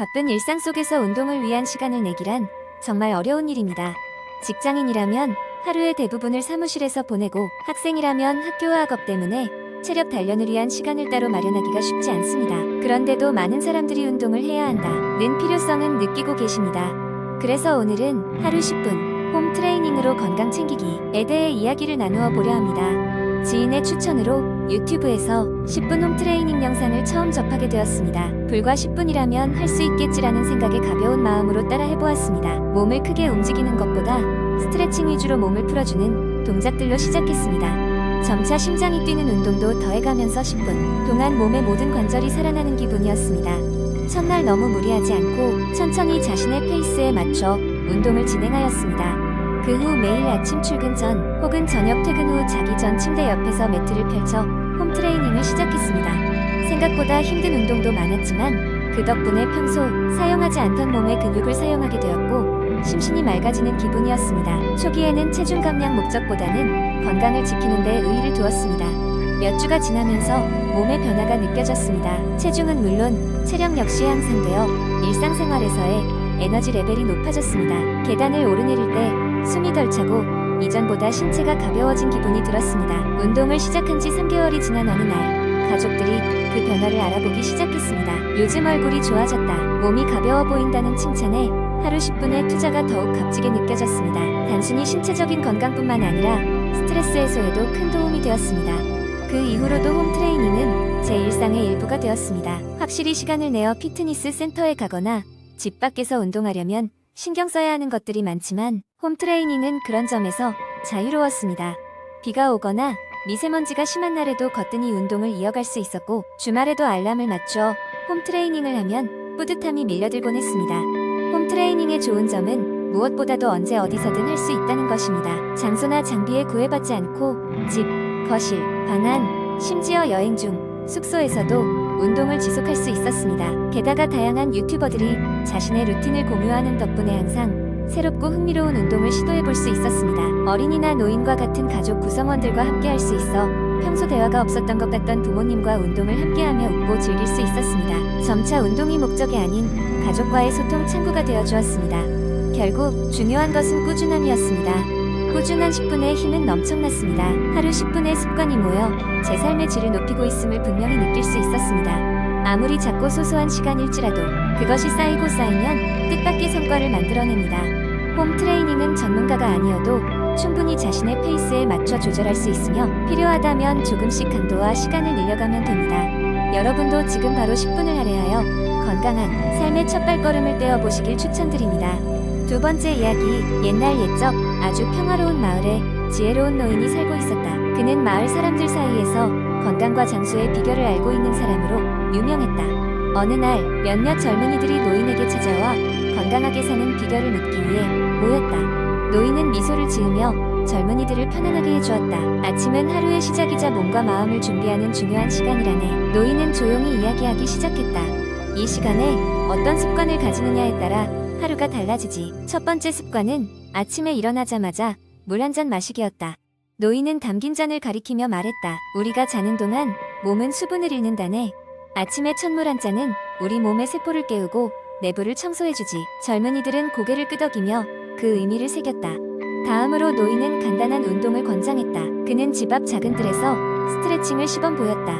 바쁜 일상 속에서 운동을 위한 시간을 내기란 정말 어려운 일입니다. 직장인이라면 하루의 대부분을 사무실에서 보내고 학생이라면 학교와 학업 때문에 체력 단련을 위한 시간을 따로 마련하기가 쉽지 않습니다. 그런데도 많은 사람들이 운동을 해야 한다는 필요성은 느끼고 계십니다. 그래서 오늘은 하루 10분 홈 트레이닝으로 건강 챙기기에 대해 이야기를 나누어 보려 합니다. 지인의 추천으로 유튜브에서 10분 홈 트레이닝 영상을 처음 접하게 되었습니다. 불과 10분이라면 할 수 있겠지라는 생각에 가벼운 마음으로 따라 해보았습니다. 몸을 크게 움직이는 것보다 스트레칭 위주로 몸을 풀어주는 동작들로 시작했습니다. 점차 심장이 뛰는 운동도 더해가면서 10분 동안 몸의 모든 관절이 살아나는 기분이었습니다. 첫날 너무 무리하지 않고 천천히 자신의 페이스에 맞춰 운동을 진행하였습니다. 그 후 매일 아침 출근 전 혹은 저녁 퇴근 후 자기 전 침대 옆에서 매트를 펼쳐 홈 트레이닝을 시작했습니다. 생각보다 힘든 운동도 많았지만 그 덕분에 평소 사용하지 않던 몸의 근육을 사용하게 되었고 심신이 맑아지는 기분이었습니다. 초기에는 체중 감량 목적보다는 건강을 지키는 데 의의를 두었습니다. 몇 주가 지나면서 몸의 변화가 느껴졌습니다. 체중은 물론 체력 역시 향상되어 일상생활에서의 에너지 레벨이 높아졌습니다. 계단을 오르내릴 때 숨이 덜 차고 이전보다 신체가 가벼워진 기분이 들었습니다. 운동을 시작한 지 3개월이 지난 어느 날 가족들이 그 변화를 알아보기 시작했습니다. 요즘 얼굴이 좋아졌다. 몸이 가벼워 보인다는 칭찬에 하루 10분의 투자가 더욱 값지게 느껴졌습니다. 단순히 신체적인 건강뿐만 아니라 스트레스 해소에도 큰 도움이 되었습니다. 그 이후로도 홈 트레이닝은 제 일상의 일부가 되었습니다. 확실히 시간을 내어 피트니스 센터에 가거나 집 밖에서 운동하려면 신경 써야 하는 것들이 많지만 홈 트레이닝은 그런 점에서 자유로웠습니다. 비가 오거나 미세먼지가 심한 날에도 거뜬히 운동을 이어갈 수 있었고 주말에도 알람을 맞춰 홈 트레이닝을 하면 뿌듯함이 밀려들곤 했습니다. 홈 트레이닝의 좋은 점은 무엇보다도 언제 어디서든 할 수 있다는 것입니다. 장소나 장비에 구애받지 않고 집, 거실, 방 안, 심지어 여행 중 숙소에서도 운동을 지속할 수 있었습니다. 게다가 다양한 유튜버들이 자신의 루틴을 공유하는 덕분에 항상 새롭고 흥미로운 운동을 시도해 볼 수 있었습니다. 어린이나 노인과 같은 가족 구성원들과 함께 할 수 있어 평소 대화가 없었던 것 같던 부모님과 운동을 함께하며 웃고 즐길 수 있었습니다. 점차 운동이 목적이 아닌 가족과의 소통 창구가 되어 주었습니다. 결국 중요한 것은 꾸준함이었습니다. 꾸준한 10분의 힘은 넘쳐났습니다. 하루 10분의 습관이 모여 제 삶의 질을 높이고 있음을 분명히 느낄 수 있었습니다. 아무리 작고 소소한 시간일지라도 그것이 쌓이고 쌓이면 뜻밖의 성과를 만들어냅니다. 홈 트레이닝은 전문가가 아니어도 충분히 자신의 페이스에 맞춰 조절할 수 있으며 필요하다면 조금씩 강도와 시간을 늘려가면 됩니다. 여러분도 지금 바로 10분을 할애하여 건강한 삶의 첫 발걸음을 떼어 보시길 추천드립니다. 두 번째 이야기, 옛날 옛적 아주 평화로운 마을에 지혜로운 노인이 살고 있었다. 그는 마을 사람들 사이에서 건강과 장수의 비결을 알고 있는 사람으로 유명했다. 어느 날 몇몇 젊은이들이 노인에게 찾아와 건강하게 사는 비결을 묻기 위해 모였다. 노인은 미소를 지으며 젊은이들을 편안하게 해주었다. 아침은 하루의 시작이자 몸과 마음을 준비하는 중요한 시간이라네. 노인은 조용히 이야기하기 시작했다. 이 시간에 어떤 습관을 가지느냐에 따라 하루가 달라지지. 첫 번째 습관은 아침에 일어나자마자 물 한 잔 마시기였다. 노인은 담긴 잔을 가리키며 말했다. 우리가 자는 동안 몸은 수분을 잃는다네. 아침에 첫물한 잔은 우리 몸의 세포를 깨우고 내부를 청소해주지. 젊은이들은 고개를 끄덕이며 그 의미를 새겼다. 다음으로 노인은 간단한 운동을 권장했다. 그는 집 앞 작은 뜰에서 스트레칭을 시범 보였다.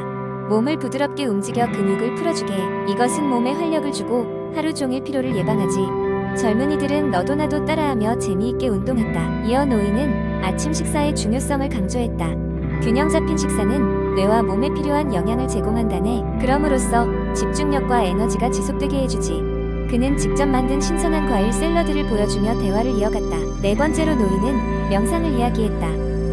몸을 부드럽게 움직여 근육을 풀어주게. 이것은 몸에 활력을 주고 하루 종일 피로를 예방하지. 젊은이들은 너도 나도 따라하며 재미있게 운동했다. 이어 노인은 아침 식사의 중요성을 강조했다. 균형 잡힌 식사는 뇌와 몸에 필요한 영양을 제공한다네. 그럼으로써 집중력과 에너지가 지속되게 해주지. 그는 직접 만든 신선한 과일 샐러드를 보여주며 대화를 이어갔다. 네 번째로 노인은 명상을 이야기했다.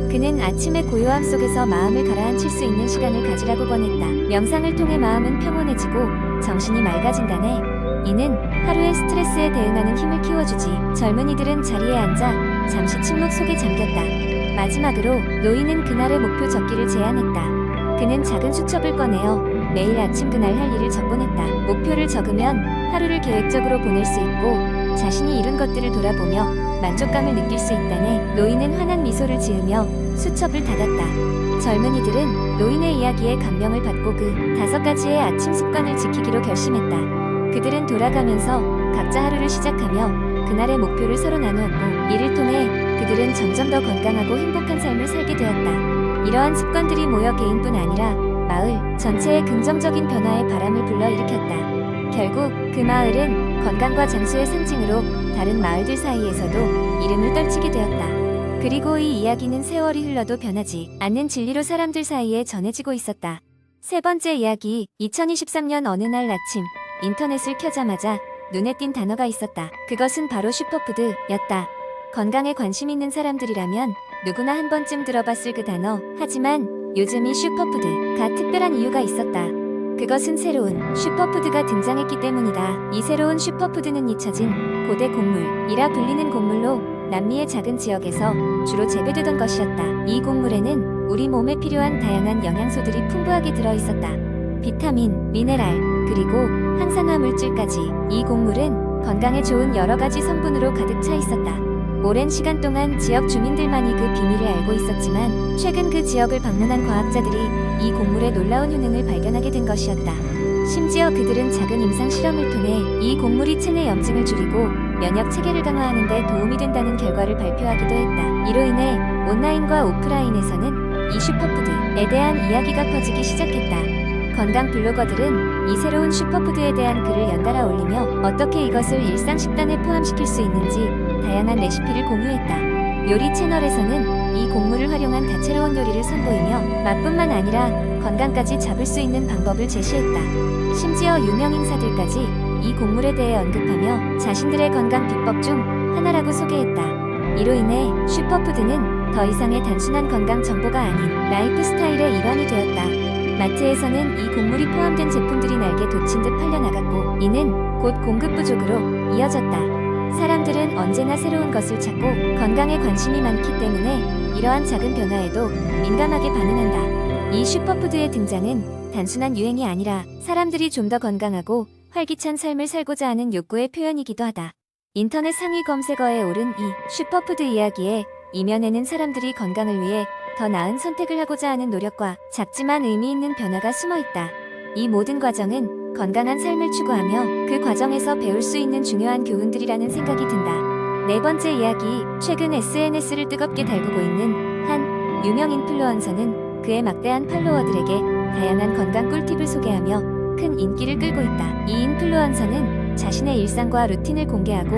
그는 아침의 고요함 속에서 마음을 가라앉힐 수 있는 시간을 가지라고 권했다. 명상을 통해 마음은 평온해지고 정신이 맑아진다네. 이는 하루의 스트레스에 대응하는 힘을 키워주지. 젊은이들은 자리에 앉아 잠시 침묵 속에 잠겼다. 마지막으로 노인은 그날의 목표 적기를 제안했다. 그는 작은 수첩을 꺼내어 매일 아침 그날 할 일을 적곤했다. 목표를 적으면 하루를 계획적으로 보낼 수 있고 자신이 이룬 것들을 돌아보며 만족감을 느낄 수 있다네. 노인은 환한 미소를 지으며 수첩을 닫았다. 젊은이들은 노인의 이야기에 감명을 받고 그 다섯 가지의 아침 습관을 지키기로 결심했다. 그들은 돌아가면서 각자 하루를 시작하며 그날의 목표를 서로 나누었고 이를 통해 그들은 점점 더 건강하고 행복한 삶을 살게 되었다. 이러한 습관들이 모여 개인뿐 아니라 마을 전체에 긍정적인 변화의 바람을 불러일으켰다. 결국 그 마을은 건강과 장수의 상징으로 다른 마을들 사이에서도 이름을 떨치게 되었다. 그리고 이 이야기는 세월이 흘러도 변하지 않는 진리로 사람들 사이에 전해지고 있었다. 세 번째 이야기, 2023년 어느 날 아침, 인터넷을 켜자마자 눈에 띈 단어가 있었다. 그것은 바로 슈퍼푸드였다. 건강에 관심 있는 사람들이라면 누구나 한 번쯤 들어봤을 그 단어. 하지만 요즘 이 슈퍼푸드가 특별한 이유가 있었다. 그것은 새로운 슈퍼푸드가 등장했기 때문이다. 이 새로운 슈퍼푸드는 잊혀진 고대 곡물이라 불리는 곡물로 남미의 작은 지역에서 주로 재배되던 것이었다. 이 곡물에는 우리 몸에 필요한 다양한 영양소들이 풍부하게 들어 있었다. 비타민, 미네랄, 그리고 항산화 물질까지 이 곡물은 건강에 좋은 여러 가지 성분으로 가득 차 있었다. 오랜 시간 동안 지역 주민들만이 그 비밀을 알고 있었지만 최근 그 지역을 방문한 과학자들이 이 곡물의 놀라운 효능을 발견하게 된 것이었다. 심지어 그들은 작은 임상 실험을 통해 이 곡물이 체내 염증을 줄이고 면역 체계를 강화하는 데 도움이 된다는 결과를 발표하기도 했다. 이로 인해 온라인과 오프라인에서는 이 슈퍼푸드에 대한 이야기가 퍼지기 시작했다. 건강 블로거들은 이 새로운 슈퍼푸드에 대한 글을 연달아 올리며 어떻게 이것을 일상 식단에 포함시킬 수 있는지 다양한 레시피를 공유했다. 요리 채널에서는 이 곡물을 활용한 다채로운 요리를 선보이며 맛뿐만 아니라 건강까지 잡을 수 있는 방법을 제시했다. 심지어 유명 인사들까지 이 곡물에 대해 언급하며 자신들의 건강 비법 중 하나라고 소개했다. 이로 인해 슈퍼푸드는 더 이상의 단순한 건강 정보가 아닌 라이프 스타일의 일환이 되었다. 마트에서는 이 곡물이 포함된 제품들이 날개 돋친 듯 팔려나갔고 이는 곧 공급 부족으로 이어졌다. 사람들은 언제나 새로운 것을 찾고 건강에 관심이 많기 때문에 이러한 작은 변화에도 민감하게 반응한다. 이 슈퍼푸드의 등장은 단순한 유행이 아니라 사람들이 좀 더 건강하고 활기찬 삶을 살고자 하는 욕구의 표현이기도 하다. 인터넷 상위 검색어에 오른 이 슈퍼푸드 이야기에 이면에는 사람들이 건강을 위해 더 나은 선택을 하고자 하는 노력과 작지만 의미 있는 변화가 숨어 있다. 이 모든 과정은 건강한 삶을 추구하며 그 과정에서 배울 수 있는 중요한 교훈들이라는 생각이 든다. 네 번째 이야기, 최근 SNS를 뜨겁게 달구고 있는 한 유명 인플루언서는 그의 막대한 팔로워들에게 다양한 건강 꿀팁을 소개하며 큰 인기를 끌고 있다. 이 인플루언서는 자신의 일상과 루틴을 공개하고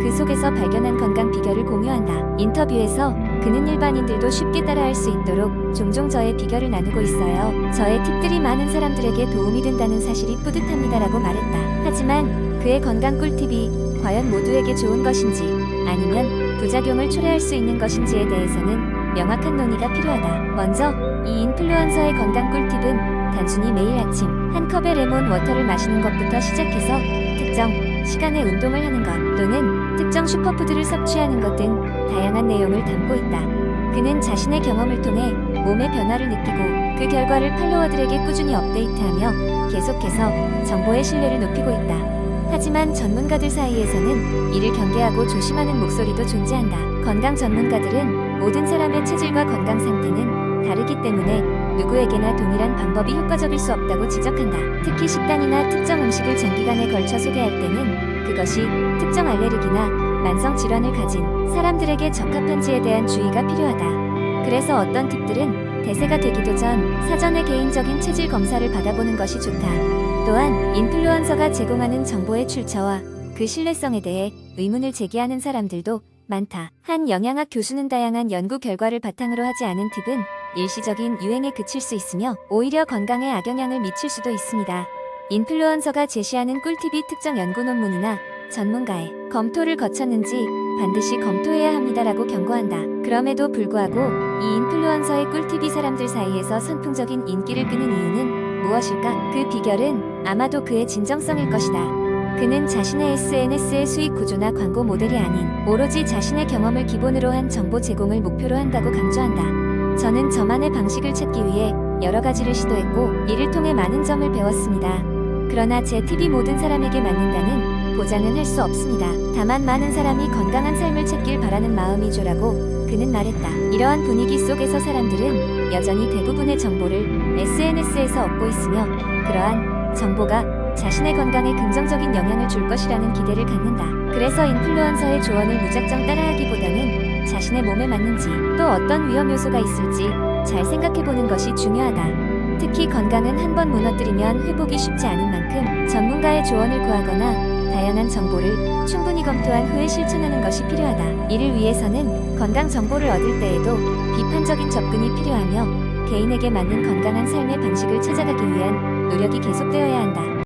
그 속에서 발견한 건강 비결을 공유한다. 인터뷰에서 그는 일반인들도 쉽게 따라할 수 있도록 종종 저의 비결을 나누고 있어요. 저의 팁들이 많은 사람들에게 도움이 된다는 사실이 뿌듯합니다라고 말했다. 하지만 그의 건강 꿀팁이 과연 모두에게 좋은 것인지 아니면 부작용을 초래할 수 있는 것인지에 대해서는 명확한 논의가 필요하다. 먼저 이 인플루언서의 건강 꿀팁은 단순히 매일 아침 한 컵의 레몬 워터를 마시는 것부터 시작해서 특정 시간에 운동을 하는 것 또는 특정 슈퍼푸드를 섭취하는 것 등 다양한 내용을 담고 있다. 그는 자신의 경험을 통해 몸의 변화를 느끼고 그 결과를 팔로워들에게 꾸준히 업데이트하며 계속해서 정보의 신뢰를 높이고 있다. 하지만 전문가들 사이에서는 이를 경계하고 조심하는 목소리도 존재한다. 건강 전문가들은 모든 사람의 체질과 건강 상태는 다르기 때문에 누구에게나 동일한 방법이 효과적일 수 없다고 지적한다. 특히 식단이나 특정 음식을 장기간에 걸쳐 소개할 때는 그것이 특정 알레르기나 만성 질환을 가진 사람들에게 적합한지에 대한 주의가 필요하다. 그래서 어떤 팁들은 대세가 되기도 전 사전에 개인적인 체질 검사를 받아보는 것이 좋다. 또한 인플루언서가 제공하는 정보의 출처와 그 신뢰성에 대해 의문을 제기하는 사람들도 많다. 한 영양학 교수는 다양한 연구 결과를 바탕으로 하지 않은 팁은 일시적인 유행에 그칠 수 있으며 오히려 건강에 악영향을 미칠 수도 있습니다. 인플루언서가 제시하는 꿀팁이 특정 연구 논문이나 전문가의 검토를 거쳤는지 반드시 검토해야 합니다라고 경고한다. 그럼에도 불구하고 이 인플루언서의 꿀팁이 사람들 사이에서 선풍적인 인기를 끄는 이유는 무엇일까? 그 비결은 아마도 그의 진정성일 것이다. 그는 자신의 SNS의 수익 구조나 광고 모델이 아닌 오로지 자신의 경험을 기본으로 한 정보 제공을 목표로 한다고 강조한다. 저는 저만의 방식을 찾기 위해 여러 가지를 시도했고 이를 통해 많은 점을 배웠습니다. 그러나 제 팁이 모든 사람에게 맞는다는 보장은 할 수 없습니다. 다만 많은 사람이 건강한 삶을 찾길 바라는 마음이죠라고 그는 말했다. 이러한 분위기 속에서 사람들은 여전히 대부분의 정보를 SNS에서 얻고 있으며 그러한 정보가 자신의 건강에 긍정적인 영향을 줄 것이라는 기대를 갖는다. 그래서 인플루언서의 조언을 무작정 따라하기보다는 자신의 몸에 맞는지 또 어떤 위험 요소가 있을지 잘 생각해보는 것이 중요하다. 특히 건강은 한 번 무너뜨리면 회복이 쉽지 않은 만큼 전문가의 조언을 구하거나 다양한 정보를 충분히 검토한 후에 실천하는 것이 필요하다. 이를 위해서는 건강 정보를 얻을 때에도 비판적인 접근이 필요하며 개인에게 맞는 건강한 삶의 방식을 찾아가기 위한 노력이 계속되어야 한다.